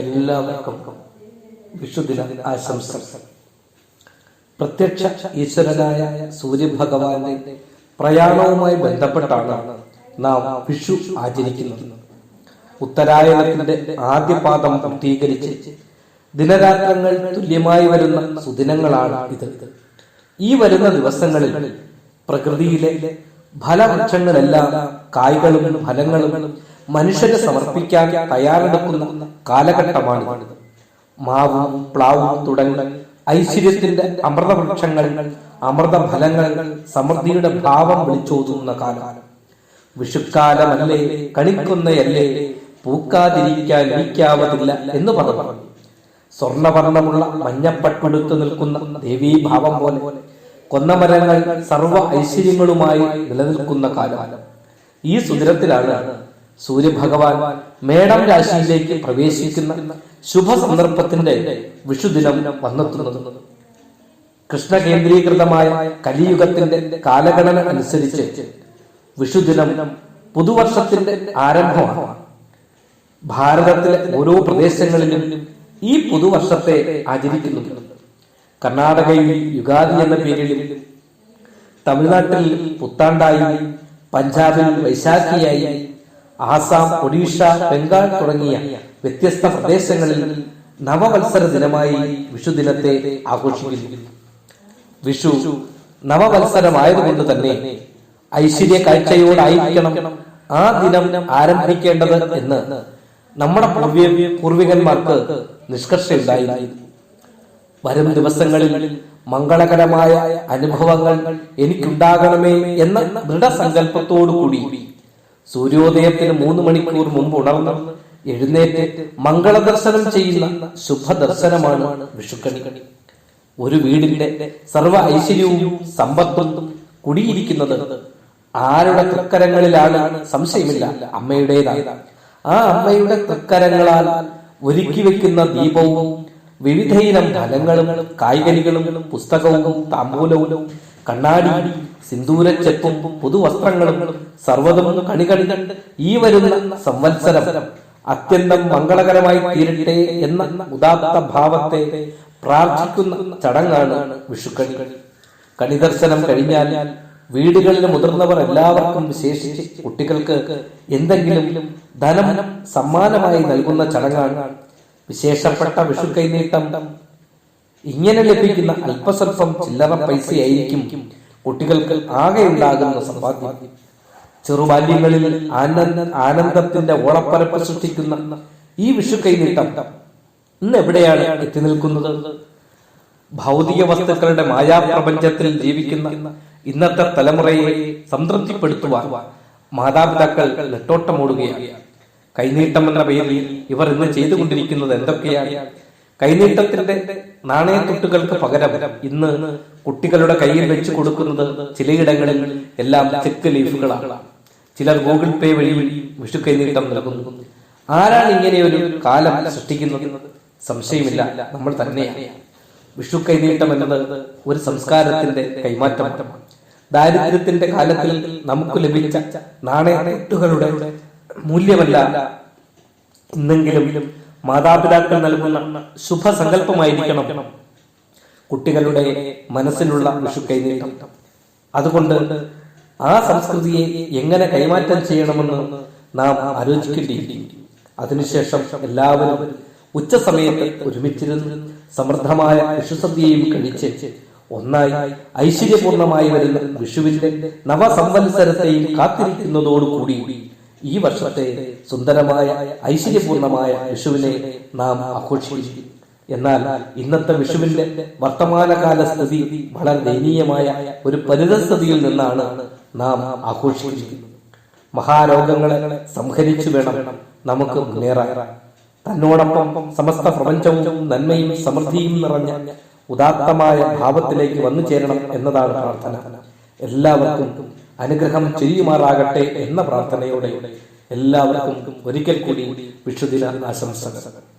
എല്ലാവർക്കും വിഷുദിന ആശംസ പ്രത്യക്ഷ ഈശ്വരനായ സൂര്യഭഗവാന്റെ പ്രയാണവുമായി ബന്ധപ്പെട്ടാണ് നാം വിഷു ആചരിക്കുന്നത്. ഉത്തരായണത്തിന്റെ ആദ്യ പാദം പൂർത്തീകരിച്ച് ദിനരാത്രങ്ങൾ തുല്യമായി വരുന്ന സുദിനങ്ങളാണ് ഇത്. ഈ വരുന്ന ദിവസങ്ങളിൽ പ്രകൃതിയിലെ ഫലവൃക്ഷങ്ങളെല്ലാം കായ്കളും ഫലങ്ങളും മനുഷ്യന് സമർപ്പിക്കാൻ തയ്യാറെടുക്കുന്ന കാലഘട്ടമാണ് മാവും പ്ലാവും തുടങ്ങി ഐശ്വര്യത്തിന്റെ അമൃതവൃക്ഷങ്ങൾ അമൃതഫലങ്ങൾ സമൃദ്ധിയുടെ ഭാവം വിളിച്ചോതുന്ന കാലം. വിഷുക്കാലമല്ലേ കണിക്കുന്നയല്ലേ പൂക്കാതിരിക്കാൻ ഇരിക്കാവതില്ല എന്ന് പറഞ്ഞു. സ്വർണവർണമുള്ള മഞ്ഞപ്പട്ടുടുത്ത് നിൽക്കുന്ന ദേവീഭാവം പോലെ കൊന്നമരങ്ങൾ സർവ ഐശ്വര്യങ്ങളുമായി നിലനിൽക്കുന്ന കാലം. ഈ സുദിനത്തിലാണ് സൂര്യഭഗവാൻ മേടം രാശിയിലേക്ക് പ്രവേശിക്കുന്ന ശുഭ സന്ദർഭത്തിന്റെ വിഷുദിനം വന്നെത്തുന്നത്. കൃഷ്ണ കേന്ദ്രീകൃതമായ കലിയുഗത്തിന്റെ കാലഗണന അനുസരിച്ച് വിഷുദിനം പുതുവർഷത്തിന്റെ ആരംഭമാണ്. ഭാരതത്തിലെ ഓരോ പ്രദേശങ്ങളിലും ഈ പുതുവർഷത്തെ ആചരിക്കുന്നു കർണാടകയിൽ യുഗാദി എന്ന പേരിലും തമിഴ്നാട്ടിൽ പുത്താണ്ടായി പഞ്ചാബിൽ വൈശാഖിയായി ആസാം ഒഡീഷ ബംഗാൾ തുടങ്ങിയ വ്യത്യസ്ത പ്രദേശങ്ങളിൽ നവവത്സര ദിനമായി വിഷു ദിനത്തെ ആഘോഷിക്കുന്നു. വിഷു നവവത്സരമായതുകൊണ്ട് തന്നെ ഐശ്വര്യ കാഴ്ചയോടായിരിക്കണം ആ ദിനം ആരംഭിക്കേണ്ടത് എന്ന് നമ്മുടെ പൂർവികന്മാർക്ക് നിഷ്കർഷയുണ്ടായിരുന്നു വരും ദിവസങ്ങളിൽ മംഗളകരമായ അനുഭവങ്ങൾ എനിക്കുണ്ടാകണമേ എന്ന ദൃഢസങ്കല്പത്തോടു കൂടി സൂര്യോദയത്തിന് മൂന്ന് മണിക്കൂർ മുമ്പ് ഉണർന്ന് എഴുന്നേറ്റ് മംഗളദർശനം ചെയ്യുന്ന ശുഭദർശനമാണ് വിഷുക്കണി. ഒരു വീടിന്റെ സർവ ഐശ്വര്യവും സമ്പത്തും കുടിയിരിക്കുന്നത് ആരുടെ തൃക്കരങ്ങളിലാണ് സംശയമില്ല അമ്മയുടേതാണ്. ആ അമ്മയുടെ തൃക്കരങ്ങളാൽ ഒരുക്കി വെക്കുന്ന ദീപവും വിവിധയിനം ഫലങ്ങളും കായ്കനികളും പുസ്തകവും താമ്പൂലവും കണ്ണാടി സിന്ദൂരച്ചെപ്പും പുതുവസ്ത്രങ്ങളും സർവതും കണികണി കണ്ട് ഈ വരുന്ന സംവത്സരം അത്യന്തം മംഗളകരമായി തീരട്ടെ എന്ന ഉദാത്ത ഭാവത്തെ പ്രാർത്ഥിക്കുന്ന ചടങ്ങാണ് വിഷുക്കണി. കണിദർശനം കഴിഞ്ഞാൽ വീടുകളിലെ മുതിർന്നവർ എല്ലാവർക്കും വിശേഷിച്ച് കുട്ടികൾക്ക് എന്തെങ്കിലും ധനം സമ്മാനമായി നൽകുന്ന ചടങ്ങാണ്. വിശേഷപ്പെട്ട വിഷു കൈനീട്ടം ഇങ്ങനെ ലഭിക്കുന്ന അല്പസ്വല്പം ചില്ലറ പൈസയായിരിക്കും കുട്ടികൾക്ക് ആകെ ഉണ്ടാകുന്ന സമ്പാദ്യം. ചെറുബാല്യങ്ങളിൽ ആനന്ദ ആനന്ദത്തിന്റെ ഓളപ്പരപ്പ് സൃഷ്ടിക്കുന്ന ഈ വിഷു കൈനീട്ടം ഇന്ന് എവിടെയാണ് എത്തി നിൽക്കുന്നത്? ഭൗതിക വസ്തുക്കളുടെ മായാപ്രപഞ്ചത്തിൽ ജീവിക്കുന്ന ഇന്നത്തെ തലമുറയെ സംതൃപ്തിപ്പെടുത്തുവാൻ മാതാപിതാക്കൾ നെട്ടോട്ടമോടുകയാണ്. കൈനീട്ടം എന്ന പേരിൽ ഇവർ ഇന്ന് ചെയ്തുകൊണ്ടിരിക്കുന്നത് എന്തൊക്കെയാണ്? കൈനീട്ടത്തിന്റെ നാണയത്തുട്ടുകൾക്ക് പകരം ഇന്ന് കുട്ടികളുടെ കയ്യിൽ വെച്ച് കൊടുക്കുന്നത് ചിലയിടങ്ങളിൽ എല്ലാം ചെക്ക് ലീഫുകളാണ്. ചിലർ ഗൂഗിൾ പേ വഴി വിഷു കൈനീട്ടം നൽകുന്നു. ആരാണ് ഇങ്ങനെയൊരു കാലം സൃഷ്ടിക്കുന്നത്? സംശയമില്ല. നമ്മൾ തന്നെയാണ്. വിഷു കൈനീട്ടം എന്നത് ഒരു സംസ്കാരത്തിന്റെ കൈമാറ്റമാണ്. ദാരിദ്ര്യത്തിന്റെ കാലത്തിൽ നമുക്ക് ലഭിച്ച നാണയത്തുട്ടുകളുടെ മൂല്യമല്ല ഇന്നെങ്കിലും മാതാപിതാക്കൾ നൽകുന്ന ശുഭസങ്കല്പമായിരിക്കണം. കുട്ടികളുടെ മനസ്സിലുള്ള വിഷു കൈനീട്ടം. അതുകൊണ്ട് ആ സംസ്കൃതിയെ എങ്ങനെ കൈമാറ്റം ചെയ്യണമെന്ന് നാം ആലോചിക്കേണ്ടിയിരിക്കും അതിനുശേഷം എല്ലാവരും ഉച്ച സമയത്ത് ഒരുമിച്ചിരുന്ന് സമൃദ്ധമായ വിഷുസദ്യയും കഴിച്ച് ഒന്നായി ഐശ്വര്യപൂർണമായി വരുന്ന വിഷുവിന്റെ നവസംവത്സരത്തെയും കാത്തിരിക്കുന്നതോടുകൂടി ഈ വർഷത്തെ സുന്ദരമായ ഐശ്വര്യപൂർണമായ വിഷുവിനെ നാം ആഘോഷിക്കും. എന്നാൽ ഇന്നത്തെ വിഷുവിന്റെ വർത്തമാനകാല സ്ഥിതി വളരെ ദയനീയമായ ഒരു പരിതസ്ഥിതിയിൽ നിന്നാണ് നാം ആഘോഷിക്കുന്നത്. മഹാരോഗങ്ങളെ സംഹരിച്ചു വേണം നമുക്ക് മുന്നേറാൻ. തന്നോടൊപ്പം സമസ്ത പ്രപഞ്ചവും നന്മയും സമൃദ്ധിയും നിറഞ്ഞ ഉദാത്തമായ ഭാവത്തിലേക്ക് വന്നു ചേരണം എന്നതാണ് പ്രാർത്ഥന. എല്ലാവർക്കും അനുഗ്രഹം ചെയ്യുമാറാകട്ടെ എന്ന പ്രാർത്ഥനയോടെ എല്ലാവർക്കും ഒരിക്കൽ കൂടി വിഷുദിന ആശംസകൾ.